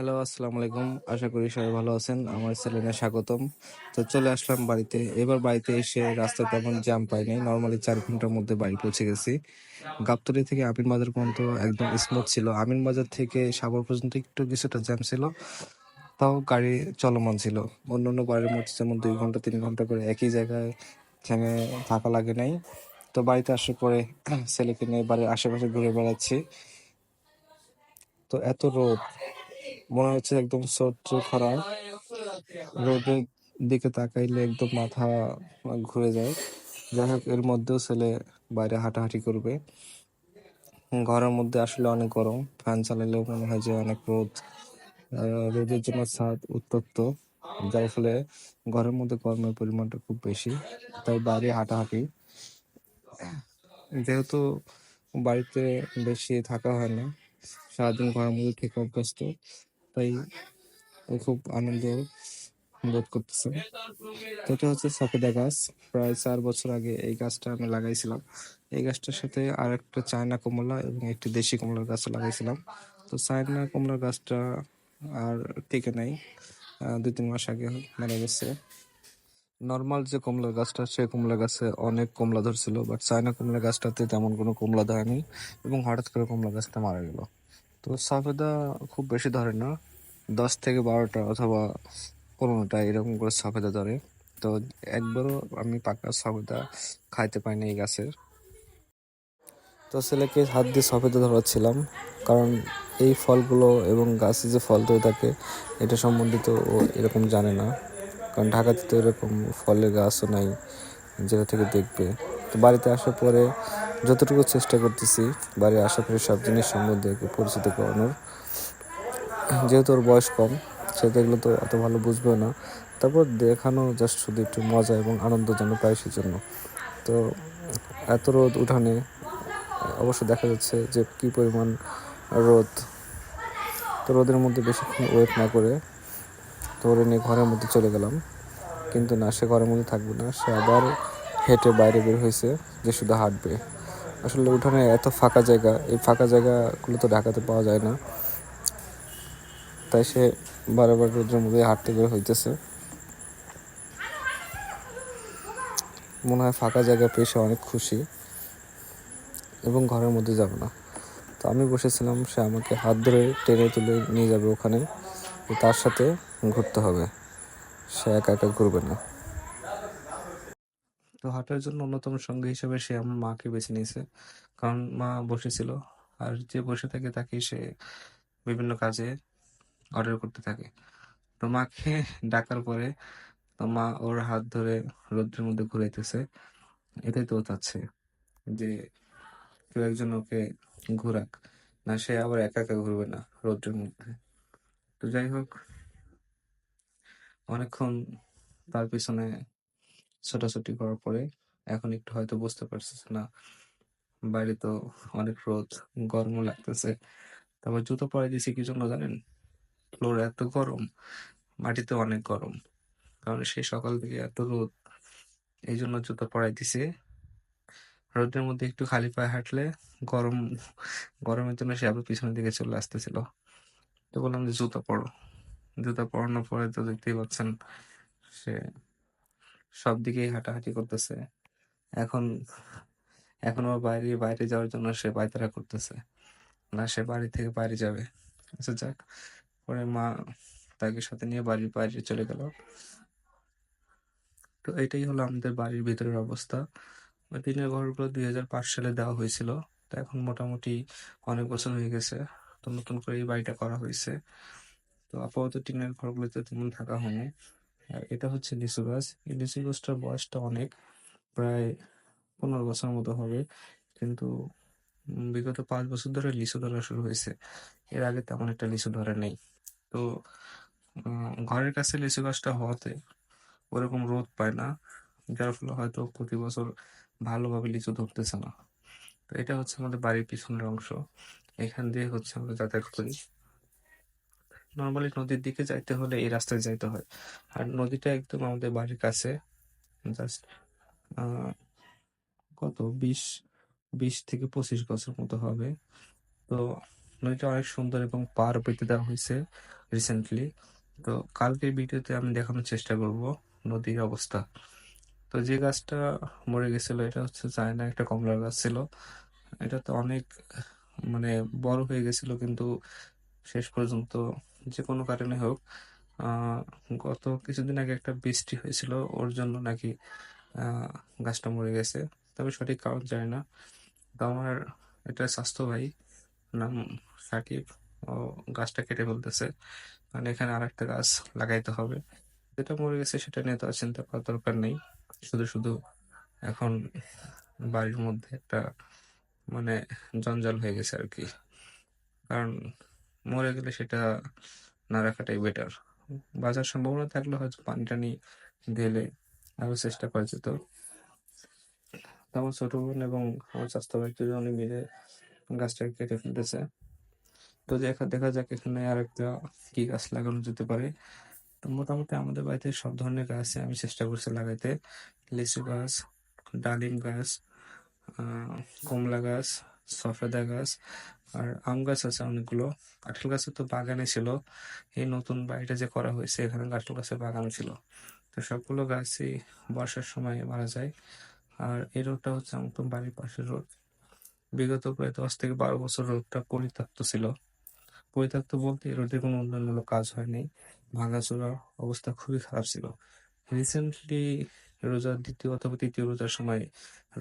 Hello আসসালামু আলাইকুম। আশা করি সবাই ভালো আছেন। আমার চ্যানেলে স্বাগতম। তো চলে আসলাম বাড়িতে। এবার বাড়িতে এসে রাস্তা তেমন জ্যাম পাইনি। নর্মালি চার ঘণ্টার মধ্যে বাড়ি পৌঁছে গেছি। গাবতলী থেকে আমিন বাজার পর্যন্ত একদম স্মুথ ছিল। আমিন বাজার থেকে সাগর পর্যন্ত একটু কিছুটা জ্যাম ছিল। তাও গাড়ি চলমান ছিল। অন্য অন্য বাড়ির মধ্যে যেমন দুই ঘণ্টা, তিন ঘণ্টা করে একই জায়গায় থেমে থাকা লাগে নাই। তো বাড়িতে আসার পরে ছেলেকে নিয়ে বাড়ির আশেপাশে ঘুরে বেড়াচ্ছি। তো এত রোদ। মনে হচ্ছে একদম সহ্য খরা। রোদের দিকে তাকাইলে একদম মাথা ঘুরে যায়। যাই হোক, এর মধ্যেও ছেলে বাইরে হাঁটাহাঁটি করবে। ঘরের মধ্যে আসলে অনেক গরম। ফ্যান চালালেও মনে হয় যে অনেক রোদ। রোদের জন্য ছাদ উত্তপ্ত। যার ফলে ঘরের মধ্যে গরমের পরিমাণটা খুব বেশি। তাই বাইরে হাঁটাহাঁটি। যেহেতু বাড়িতে বেশি থাকা হয় না, সারাদিন ঘরের মধ্যে থেকে অভ্যস্ত ও খুব আনন্দ বোধ করতেছে। এটা হচ্ছে সফেদা গাছ। প্রায় চার বছর আগে এই গাছটা আমি লাগাইছিলাম। এই গাছটার সাথে আর একটা চায়না কমলা এবং একটি দেশি কমলার গাছ লাগাইছিলাম। তো চায়না কমলার গাছটা আর টিকে নাই। দুই তিন মাস আগে মারা গেছে। নর্মাল যে কমলা গাছটা, সেই কমলা গাছে অনেক কমলা ধরছিল বাট চায়না কমলা গাছটাতে তেমন কোনো কমলা ধরেনি এবং হঠাৎ করে কমলা গাছটা মারা গেল। তো সাফেদা খুব বেশি ধরে না। দশ থেকে বারোটা অথবা পনেরোটা এরকম করে সফেদা ধরে। তো একবারও আমি পাকা সফেদা খাইতে পাইনি এই গাছের। তো ছেলেকে হাত দিয়ে সফেদা ধরাচ্ছিলাম, কারণ এই ফলগুলো এবং গাছে যে ফল ধরে থাকে, এটা সম্বন্ধিত ও এরকম জানে না। কারণ ঢাকাতে তো এরকম ফলের গাছও নাই যেটা থেকে দেখবে। তো বাড়িতে আসার পরে যতটুকু চেষ্টা করতেছি, বাড়ির আশেপাশে সব জিনিস সম্বন্ধে পরিচিত করানোর। যেহেতু ওর বয়স কম, সে দেখলে তো অত ভালো বুঝবেও না। তারপর দেখানো জাস্ট শুধু একটু মজা এবং আনন্দ যেন পায় সেজন্য। তো এত রোদ উঠানে, অবশ্য দেখা যাচ্ছে যে কি পরিমাণ রোদ। তো রোদের মধ্যে বেশিক্ষণ ওয়েট না করে ওরে নিয়ে ঘরের মধ্যে চলে গেলাম। কিন্তু না, সে ঘরের মধ্যে থাকবে না, সে আবার হেঁটে বাইরে বের হয়েছে যে শুধু হাঁটবে। আসলে উঠানে এত ফাঁকা জায়গা, এই ফাঁকা জায়গাগুলো তো ঢাকাতে পাওয়া যায় না। তাই সে বারবার রোদের মধ্যে হাঁটতে বের হইতেছে। মনে হয় ফাঁকা জায়গা পেয়ে সে অনেক খুশি এবং ঘরের মধ্যে যাবে না। তো আমি বসেছিলাম, সে আমাকে হাত ধরে টেনে তুলে নিয়ে যাবে ওখানে। তার সাথে ঘুরতে হবে। সে একা একা ঘুরবে না। তো হাঁটার জন্য অন্যতম সঙ্গী হিসেবে সে আমার মাকে বেছে নিয়েছে। কারণ মা বসেছিল, আর যে বসে থাকে তাকে সে বিভিন্ন কাজে অর্ডার করতে থাকে। তো মাকে ডাকার পরে তো মা ওর হাত ধরে রোদ্রের মধ্যে ঘুরাইতেছে। এটাই তো চাচ্ছে যে কেউ একজন ওকে ঘোরাক, না সে আবার একা একা ঘুরবে না রোদ্রের মধ্যে। তো যাই হোক, অনেকক্ষণ তার পিছনে ছোটাছুটি করার পরে এখন একটু হয়তো বুঝতে পারছিস না বাইরে তো অনেক রোদ, গরমও লাগতেছে। তারপর জুতো পরে দিয়েছি কি জন্য জানেন? ফ্লোর এত গরম, মাটিতে অনেক গরম। কারণ সেই সকাল থেকে এত রোদ এই জন্য জুতো পরাই দিছি। রোদের মধ্যে একটু খালি পায়ে হাঁটলে গরম, গরমের জন্য সে আবার পিছনের দিকে চলে আসতেছিল। তো বললাম যে জুতা পরো। জুতা পরানোর পরে তো দেখতেই পাচ্ছেন, সে সব দিকেই হাঁটাহাঁটি করতেছে। এখন এখন ওর বাইরে বাইরে যাওয়ার জন্য সে পায়তারা করতেছে। না, সে বাড়ি থেকে বাইরে যাবে। আচ্ছা যাক। পরে মা তাকে সাথে নিয়ে বাড়ির বাইরে চলে গেল। তো এটাই হলো আমাদের বাড়ির ভিতরের অবস্থা। টিনের ঘরগুলো দুই হাজার পাঁচ সালে দেওয়া হয়েছিল। তো এখন মোটামুটি অনেক বছর হয়ে গেছে। তো নতুন করে এই বাড়িটা করা হয়েছে। তো আপাতত টিনের ঘরগুলোতে তেমন থাকা হয়নি। আর এটা হচ্ছে লিচু গাছ। এই লিচু গাছটার বয়সটা অনেক, প্রায় পনেরো বছর মতো হবে। কিন্তু বিগত পাঁচ বছর ধরে লিচু ধরা শুরু হয়েছে। এর আগে তেমন একটা লিচু ধরে নেই। তো ঘরের কাছে লিচু গাছটা হওয়াতে ওরকম রোদ পায় না, যার ফলে হয়তো প্রতি বছর ভালোভাবে লিচু ধরতেছে না। তো এটা হচ্ছে আমাদের বাড়ির পিছনের অংশ। এখান দিয়ে হচ্ছে আমরা যাতায়াত করি। নর্মালি নদীর দিকে যাইতে হলে এই রাস্তায় যাইতে হয়। আর নদীটা একদম আমাদের বাড়ির কাছে। জাস্ট কত? বিশ বিশ থেকে পঁচিশ বছর মতো হবে। তো নদীটা অনেক সুন্দর এবং পার পেতে দেওয়া হয়েছে রিসেন্টলি তো কালকের ভিডিওতে আমি দেখানোর চেষ্টা করব নদীর অবস্থা। তো যে গাছটা মরে গেছিল, এটা হচ্ছে চায়না একটা কমলার গাছ ছিল। এটা তো অনেক মানে বড় হয়ে গেছিল কিন্তু শেষ পর্যন্ত যে কোনো কারণে হোক গত কিছুদিন আগে একটা বৃষ্টি হয়েছিল, ওর জন্য নাকি গাছটা মরে গেছে। তবে সঠিক কারণ জানি না। তো আমার, এটা স্বাস্থ্য ভাই নাম সাকিব। ও গাছটা কেটে ফেলতেছে। কারণ এখানে আর একটা গাছ লাগাইতে হবে। যেটা মরে গেছে সেটা নিয়ে তো আর চিন্তা করার দরকার নেই। শুধু শুধু এখন বাড়ির মধ্যে একটা মানে জঞ্জাল হয়ে গেছে আর কি। কারণ মরে গেলে সেটা না রাখাটাই বেটার বাজার সম্ভাবনা থাকলে হয়তো পানি টানি ঢেলে আরও চেষ্টা করা যেত। আমার ছোট বোন এবং আমার স্বাস্থ্য দুজনে মিলে গাছটাকে কেটে ফেলতেছে। তো দেখা দেখা যাক এখানে আর একটা কি গাছ লাগানো যেতে পারে। তো মোটামুটি আমাদের বাড়িতে সব ধরনের গাছ আমি চেষ্টা করছি লাগাইতে। লিচু গাছ, ডালিম গাছ কমলা গাছ, সফেদা গাছ, আর আম গাছ আছে অনেকগুলো। কাঁঠাল গাছের তো বাগানে ছিল। এই নতুন বাড়িটা যে করা হয়েছে, এখানে কাঁঠাল গাছের বাগান ছিল। তো সবগুলো গাছই বর্ষার সময় মারা যায়। আর এই রোডটা হচ্ছে আমার বাড়ির পাশের রোড। বিগত প্রায় দশ থেকে বারো বছর রোডটা পরিত্যক্ত ছিল। পরিত্যক্ত বলতে রোডে কোনো উন্নয়নমূলক কাজ হয়নি। ভাঙাচোরা অবস্থা খুবই খারাপ ছিল। রিসেন্টলি রোজার দ্বিতীয় অথবা তৃতীয় রোজার সময়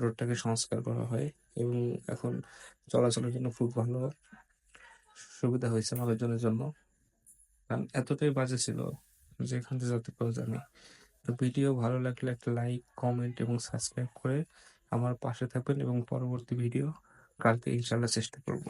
রোডটাকে সংস্কার করা হয় এবং এখন চলাচলের জন্য খুব ভালো সুবিধা হয়েছে মানুষজনের জন্য। কারণ এতটাই বাজে ছিল যে এখান থেকে যাতে পারা যায় না তো ভিডিও ভালো লাগলে একটা লাইক, কমেন্ট এবং সাবস্ক্রাইব করে আমার পাশে থাকবেন এবং পরবর্তী ভিডিও কালকে ইনশাল্লাহ চেষ্টা করব